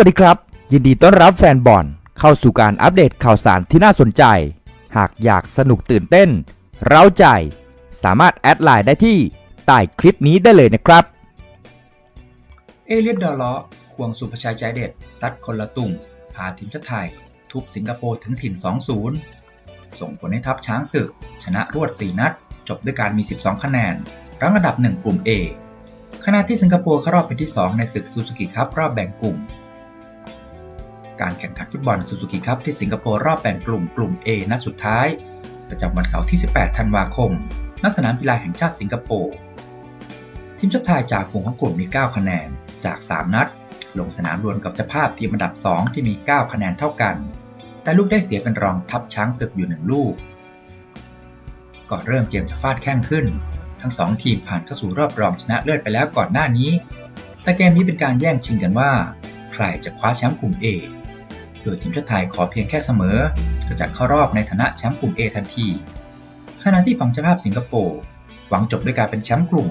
วัสดีครับ ยินดีต้อนรับแฟนบอลเข้าสู่การอัปเดตข่าวสารที่น่าสนใจ หากอยากสนุกตื่นเต้น เร้าใจ สามารถแอดไลน์ได้ที่ใต้คลิปนี้ได้เลยนะครับ เอเลียดดอลเลาะควงสุภชัยใจเด็ดซัดคนละตุ่มพาทีมชาติไทย ทุบสิงคโปร์ถึงถิ่น 2-0 ส่งผลให้ทัพช้างศึก ชนะรวด 4 นัด จบด้วยการมี 12 คะแนน รั้งอันดับ 1 กลุ่ม A ขณะที่สิงคโปร์เข้ารอบเป็นที่ 2 ในศึกซูซูกิคัพรอบแบ่งกลุ่ม การแข่งขันฟุตบอลซูซูกิคัพที่สิงคโปร์รอบแบ่งกลุ่มกลุ่ม A นัดสุดท้าย ประจำวันเสาร์ที่ 18 ธันวาคม ณ สนามกีฬาแห่งชาติสิงคโปร์ ทีมชาติไทยจากฝูงของกลุ่มมี 9 คะแนน จาก 3 นัด ลงสนามดวลกับเจ้าภาพทีมอันดับ 2 ที่มี 9 คะแนนเท่ากัน แต่ลูกได้เสียเป็นรองทัพช้างศึกอยู่ 1 ลูก ก่อนเริ่มเกมจะฟาดแข้งขึ้น ทั้ง 2 ทีมผ่านเข้าสู่รอบรองชนะเลิศไปแล้วก่อนหน้านี้ แต่เกมนี้เป็นการแย่งชิงกันว่า ใครจะคว้าแชมป์กลุ่ม A โดยทีมชาติไทยขอเพียงแค่เสมอ ก็จะเข้ารอบในฐานะแชมป์กลุ่ม A ทันที ขณะที่ฝั่งเจ้าภาพสิงคโปร์หวังจบด้วยการเป็นแชมป์กลุ่ม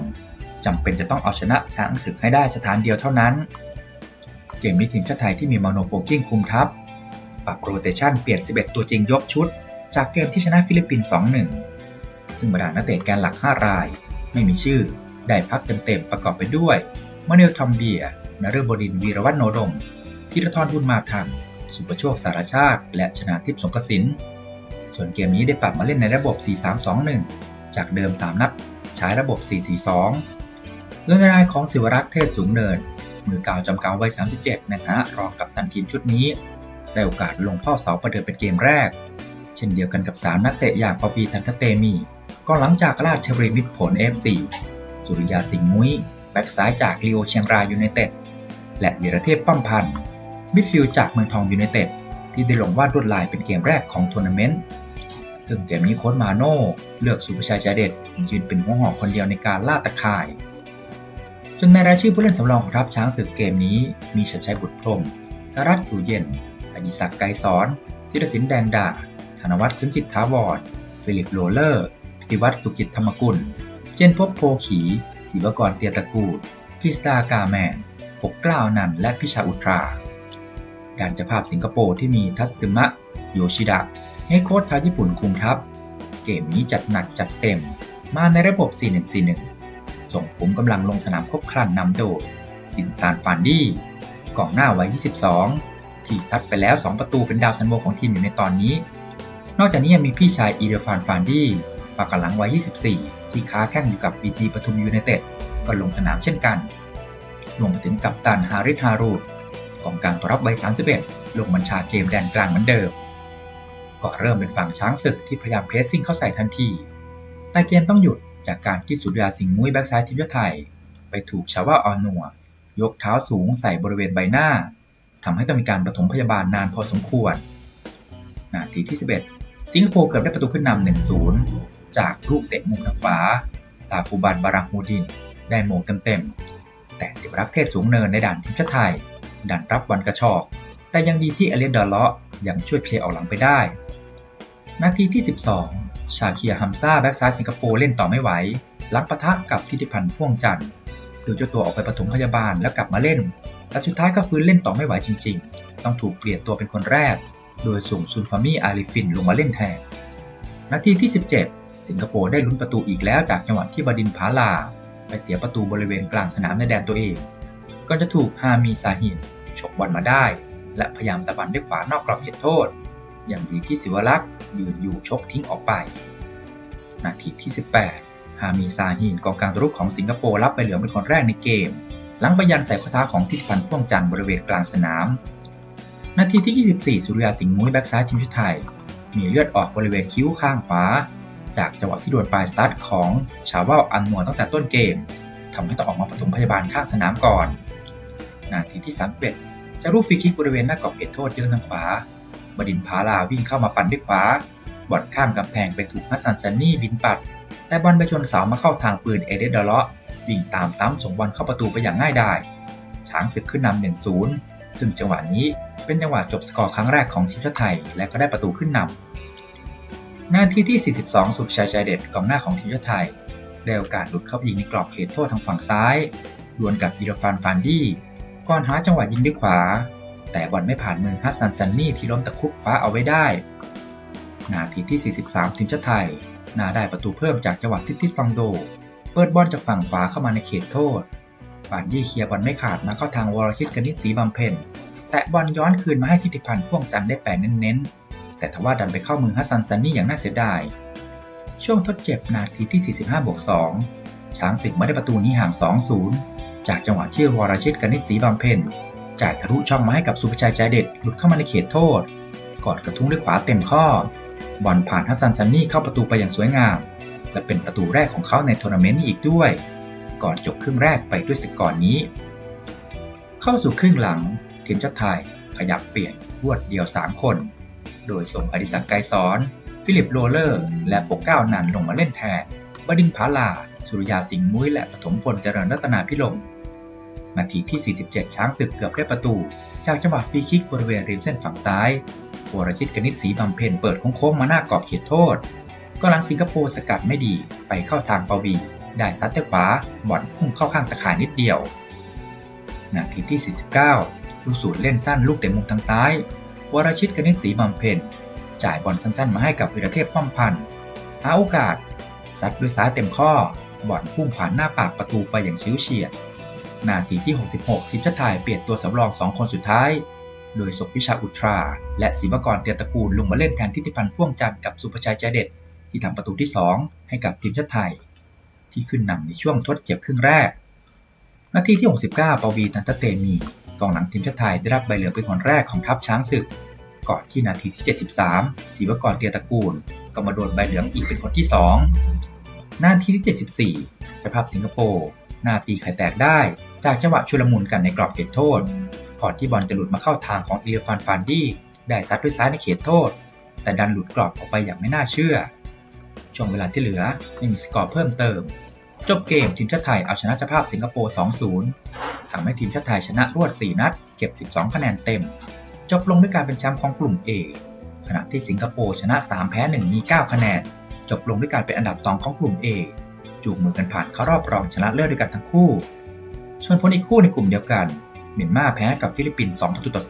จำเป็นจะต้องเอาชนะช้างศึกให้ได้สถานเดียวเท่านั้น เกมนี้ทีมชาติไทยที่มีมาโนโปกิ้งคุมทัพ ปรับโรเตชันเปลี่ยน 11 ตัวจริงยกชุด จากเกมที่ชนะฟิลิปปินส์2-1 ซึ่งบรรดานักเตะแกนหลัก 5 ราย ไม่มีชื่อ ได้พักเต็มๆประกอบไปด้วยมาเนลทอมเบียนฤบดินวีรวัฒโนดมธีรทรบุญมาทัน สุประโชคสารชาติ และชนาทิพย์สงกสิน ส่วนเกมนี้ได้ปรับมาเล่นในระบบ 4-3-2-1 จากเดิม 3 นัด ใช้ระบบ 4-4-2โดยนายของศิวรักษ์เทศสูงเนิน มือเก่าจำเก่าวัย 37ในฐานะรองกับตันทีมชุดนี้ ได้โอกาสลงเฝ้าเสาประเดิมเป็นเกมแรก เช่นเดียวกันกับ 3 นักเตะอย่างปอปีทันทเตมีก็หลังจากราชบุรีมิตรผล FC สุริยาสิงห์มุ้ยแบ็กซ้ายจากลีโอเชียงรายยูไนเต็ดและวีรเทพป้อมพันธ์ มิดฟิลด์จากเมืองทองยูไนเต็ดที่ได้ลงวาดลวดลายเป็นเกมแรกของทัวร์นาเมนต์ ซึ่งเกมนี้โค้ชมาโน่เลือกสุภชัยใจเด็ดยืนเป็นหัวหอกคนเดียวในการล่าตะข่าย จนในรายชื่อผู้เล่นสำรองของทัพช้างศึกเกมนี้ มีชัดชัยบุตรพรมสารัตน์อยู่เย็นอดิศักดิ์ไกรสอนธีรศิลป์แดงดา ธนวัฒน์สุนจิตถาวรฟิลิปโรเลอร์พิวัฒน์สุกิจธรรมกุล เจนพบโพขีศิวกรเตียตะกูลคริสตากาแมนปกกล้าวนันท์และพิชาอุตรา ด้านเจ้าภาพสิงคโปร์ที่มีทัตสึมะ โยชิดะ ให้โค้ชชาวญี่ปุ่นคุมทัพ เกมนี้จัดหนักจัดเต็ม มาในระบบ 4141 ส่งผมกำลังลงสนามครบครันนำโดยอินซานฟานดี้กองหน้าวัย 22 ที่ซัดไปแล้ว 2 ประตูเป็นดาวซันโวของทีมอยู่ในตอนนี้ นอกจากนี้ยังมีพี่ชายอีเดฟานฟานดี้ปากกหลังวัย 24 ที่ค้าแข่งอยู่กับบีจีปทุมยูไนเต็ดก็ลงสนามเช่นกันรวมไปถึงกัปตันฮาริสฮารูด กองกางตัวรับวัย31 ลงบัญชาเกมแดนกลางเหมือนเดิม ก็เริ่มเป็นฝั่งช้างศึกที่พยายามเพรสซิ่งเข้าใส่ทันที แต่เกมต้องหยุดจากการที่สุริยาสิงห์มุ้ยแบ็กซ้ายทีมชาติไทย ไปถูกชาว่าออนัวยกเท้าสูงใส่บริเวณใบหน้าทำให้ต้องมีการปฐมพยาบาลนานพอสมควร นาทีที่ 11 สิงคโปร์เกือบได้ประตูขึ้นนำ1-0 จากลูกเตะมุมทางขวาซาฟูบันบารังฮูดิน ได้โมงเต็มๆแต่สิบรักเทศสูงเนินในด่านทีมชาติไทย ดันรับวันกระชอก แต่ยังดีที่เอเลียดอลเลาะยังช่วยเคลียร์ออกหลังไปได้ นาทีที่ 12 ชาเคียฮัมซาแบ็กซ้ายสิงคโปร์เล่นต่อไม่ไหว ลังปะทะกับทิติพันธ์พ่วงจันทร์ดยเจ้าตัวออกไปปฐมพยาบาลแล้วกลับมาเล่น แต่สุดท้ายก็ฟื้นเล่นต่อไม่ไหวจริง ๆ ต้องถูกเปลี่ยนตัวเป็นคนแรก โดยส่งซุนฟามี่อาลิฟินลงมาเล่นแทน นาทีที่ 17 สิงคโปร์ได้ลุ้นประตูอีกแล้วจากจังหวะที่บดินผาลา ไปเสียประตูบริเวณกลางสนามในแดนตัวเอง ก่อนจะถูกฮามีซาฮินฉกบอลมาได้ และพยายามตะบันด้วยขวานอกกรอบเขตโทษ อย่างดีที่ศิวรักษ์ยืนอยู่ชกทิ้งออกไป นาทีที่ 18 ฮามีซาฮินกองกลางรุกของสิงคโปร์รับไปเหลืองเป็นคนแรกในเกม หลังไปยันใส่ข้อเท้าของทิศพันธ์พ่วงจันทร์บริเวณกลางสนาม นาทีที่ 24 สุริยาสิงห์มุ้ยแบ็กซ้ายทีมชาติไทย มีเลือดออกบริเวณคิ้วข้างขวาจากจังหวะที่โดนปลายสตาร์ทของชาวว่าอันมัวตั้งแต่ต้นเกมทำให้ต้องออกมาปฐมพยาบาลข้างสนามก่อน นาทีที่ 31จะรูปฟรีคิกบริเวณหน้ากรอบเขตโทษเยื้องทางขวา บดินพาลาวิ่งเข้ามาปั่นด้วยขวา บอลข้ามกำแพงไปถูกฮัสซันซันนี่บินปัด แต่บอลไปชนเสามาเข้าทางปืนเอเดนดอเลาะวิ่งตามซ้ำส่งบอลเข้าประตูไปอย่างง่ายดาย ช้างศึกขึ้นนำ1-0ซึ่งจังหวะนี้เป็นจังหวะจบสกอร์ครั้งแรกของทีมชาติไทย และก็ได้ประตูขึ้นนำนาทีที่ 42 สุภชัยใจเด็ดกองหน้าของทีมชาติไทยได้โอกาสหลุดเข้าไปยิงในกรอบเขตโทษทางฝั่งซ้ายดวลกับอีรฟานฟานดี้ ก่อนหาจังหวะยิงด้วยขวา แต่บอลไม่ผ่านมือฮัสซันซันนี่ที่ล้มตะคุบคว้าเอาไว้ได้ นาทีที่ 43 ทีมชาติไทย นาได้ประตูเพิ่มจากจังหวะทิติสตองโด เปิดบอลจากฝั่งขวาเข้ามาในเขตโทษฟานยี่เคลียร์บอลไม่ขาดมาเข้าทางวรชิตกนิษฐ์ศรีบำเพ็ญแตะบอลย้อนคืนมาให้ทิติพันธ์พ่วงจันได้แปลเน้นๆ แต่ทว่าดันไปเข้ามือฮัสซันซันนี่อย่างน่าเสียดาย ช่วงทดเจ็บนาทีที่ 45บวก2ช้างศึกมาได้ประตูนี้ห่าง 2-0 จากจังหวะที่วรชิตกนิษฐ์ศรีบำเพ็ญจ่ายทะลุช่องมาให้กับสุภชัยใจเด็ดหลุดเข้ามาในเขตโทษกอดกระทุ้งด้วยขวาเต็มข้อบอลผ่านฮัสซันซันนี่เข้าประตูไปอย่างสวยงาม และเป็นประตูแรกของเขาในทัวร์นาเมนต์นี้อีกด้วย ก่อนจบครึ่งแรกไปด้วยสกอร์นี้ เข้าสู่ครึ่งหลังทีมชาติไทยขยับเปลี่ยนรวดเดียว 3 คน โดยส่งอดิศักดิ์ไกรสอน ฟิลิปโรเลอร์ และปกเก้านันลงมาเล่นแทนบดินทร์ผาลา สุริยาสิงห์มุ้ยและปฐมพลเจริญรัตนาพิลมนาทีที่ 47 ช้างศึกเกือบได้ประตู จากจังหวะฟรีคิกบริเวณริมเส้นฝั่งซ้ายวรชิตกนิษฐ์ศรีบำเพ็ญเปิดโค้งมาหน้ากรอบเขตโทษก็หลังสิงคโปร์สกัดไม่ดีไปเข้าทางปวี ได้ซัดด้วยขวาบอลพุ่งเข้าข้างตะข่ายนิดเดียวนาทีที่ 49 ลูกสูตรเล่นสั้นลูกเตะมุมทางซ้าย วรชิตกนิษฐ์ศรีบำเพ็ญจ่ายบอลสั้นๆ มาให้กับวิรเทพป้อมพันธ์หาโอกาสซัดด้วยซ้ายเต็มข้อ บอลพุ่งผ่านหน้าปากประตูไปอย่างชิวเฉียด นาทีที่ 66 ทีมชาติไทยเปลี่ยนตัวสำรอง2คนสุดท้าย โดยศกวิชาอุตรา และศิวกรเตียตระกูลลงมาเล่นแทนทิติพันธ์พ่วงจันทร์กับสุภชัยใจเด็ด ที่ทำประตูที่ 2 ให้กับทีมชาติไทย ที่ขึ้นนำในช่วงทดเจ็บครึ่งแรก นาทีที่ 69 ปวีตันตะเตมีกองหลังทีมชาติไทยได้รับใบเหลืองเป็นคนแรกของทัพช้างศึก ก่อนที่นาทีที่ 73ศิวกรเตียตระกูลก็มาโดนใบเหลืองอีกเป็นคนที่ 2 นาที่ที่ 74เจ้าภาพสิงคโปร์หน้าตีไข่แตกได้ จากจังหวะชุลมุนกันในกรอบเขตโทษ ก่อนที่บอลจะหลุดมาเข้าทางของอิเลฟานฟานดี้ได้ซัดด้วยซ้ายในเขตโทษ แต่ดันหลุดกรอบออกไปอย่างไม่น่าเชื่อ ช่วงเวลาที่เหลือไม่มีสกอร์เพิ่มเติม จบเกมทีมชาติไทยเอาชนะเจ้าภาพสิงคโปร์ 2-0ทำให้ทีมชาติไทยชนะรวด 4 นัด เก็บ 12 คะแนนเต็ม จบลงด้วยการเป็นแชมป์ของกลุ่ม A ขณะที่สิงคโปร์ชนะ 3 แพ้ 1 มี 9 คะแนน จบลงด้วยการเป็นอันดับ 2 ของกลุ่ม A จูงมือกันผ่านเข้ารอบรองชนะเลิศด้วยกันทั้งคู่ ส่วนผลอีกคู่ในกลุ่มเดียวกัน เมียนมาแพ้กับฟิลิปปินส์2ประตูต่อ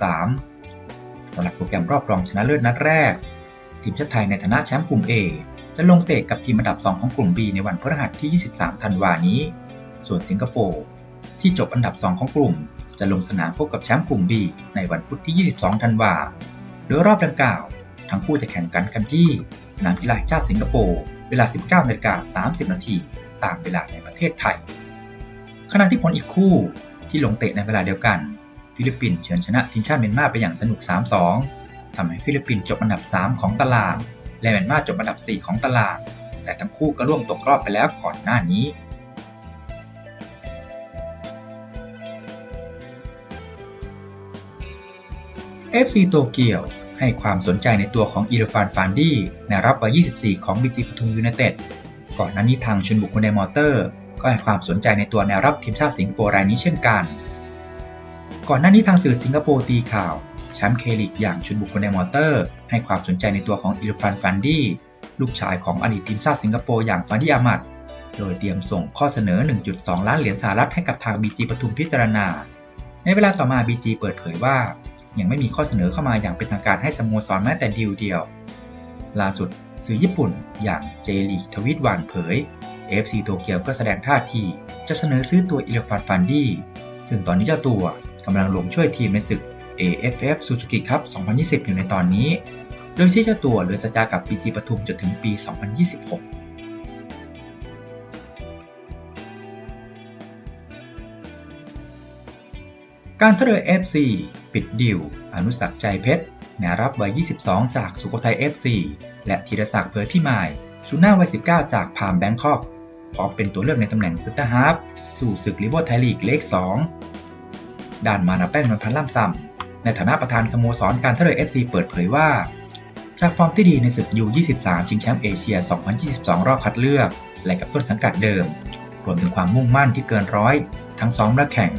3สำหรับโปรแกรมรอบรองชนะเลิศนัดแรก ทีมชาติไทยในฐานะแชมป์กลุ่ม A จะลงเตะกับทีมอันดับ 2 ของกลุ่ม B ในวันพฤหัสที่ 23 ธันวานี้ ส่วนสิงคโปร์ที่จบอันดับ 2 ของกลุ่ม จะลงสนามพบกับแชมป์กลุ่ม B ในวันพุธที่ 22 ธันวา โดยรอบดังกล่าว ทั้งคู่จะแข่งกันกันที่ สนามกีฬาชาติสิงคโปร์ เวลา 19นาฬิกา30 นาที ตามเวลาในประเทศไทย ขณะที่ผลอีกคู่ที่ลงเตะในเวลาเดียวกัน ฟิลิปปินส์เฉือนชนะทีมชาติเมียนมาไปอย่างสนุก 3-2 ทำให้ฟิลิปปินส์จบอันดับ 3 ของตาราง และเมียนมาจบอันดับ 4 ของตาราง แต่ทั้งคู่ก็ร่วงตกรอบไปแล้วก่อนหน้านี้ FC โตเกียว ให้ความสนใจในตัวของอีรฟานฟานดี้ในรับวัย 24 ของ BG ปทุมยูไนเต็ดก่อนหน้านี้ทางชนบุคคลในมอเตอร์ ก็ให้ความสนใจในตัวแนวรับทีมชาติสิงคโปร์รายนี้เช่นกัน ก่อนหน้านี้ทางสื่อสิงคโปร์ตีข่าวแชมป์เคลิกอย่างชนบุคคลในมอเตอร์ ให้ความสนใจในตัวของอิรฟานฟันดี้ลูกชายของอดีตทีมชาติสิงคโปร์อย่างฟานดี้อามัดโดยเตรียมส่งข้อเสนอ 1.2 ล้านเหรียญสหรัฐให้กับทาง BG ปทุมพิจารณา ในเวลาต่อมา BG เปิดเผยว่า ยังไม่มีข้อเสนอเข้ามาอย่างเป็นทางการให้สโมสรแม้แต่ดีลเดียว ล่าสุดสื่อญี่ปุ่นอย่างเจลีทวิตวานเผย FC โตเกียวก็แสดงท่าทีจะเสนอซื้อตัวอิเลฟานฟันดี้ซึ่งตอนนี้เจ้าตัวกำลังลงช่วยทีมในศึก AFF Suzuki Cup 2020 อยู่ในตอนนี้ โดยที่เจ้าตัวเหลือสัญญากับ BG ปทุมจนถึงปี 2026การท่าเรือ FC ปิดดิว อนุสักใจเพชรแนวรับวัย 22 จากสุโขทัย FC และธีรศักดิ์เผยพิมายชูหน้าวัย 19 จากพามแบงคอกพร้อมเป็นตัวเลือกในตำแหน่งเซนเตอร์ฮาร์ฟสู่ศึกลิเวอร์ไทยลีกเลข 2 ด้านมานาแป้งนนพันล่ำซำในฐานะประธานสโมสรการท่าเรือ FC เปิดเผยว่า จากฟอร์มที่ดีในศึกยู23 ชิงแชมป์เอเชีย 2022 รอบคัดเลือก และกับต้นสังกัดเดิม รวมถึงความมุ่งมั่นที่เกินร้อย ทั้งซ้อมและแข่ง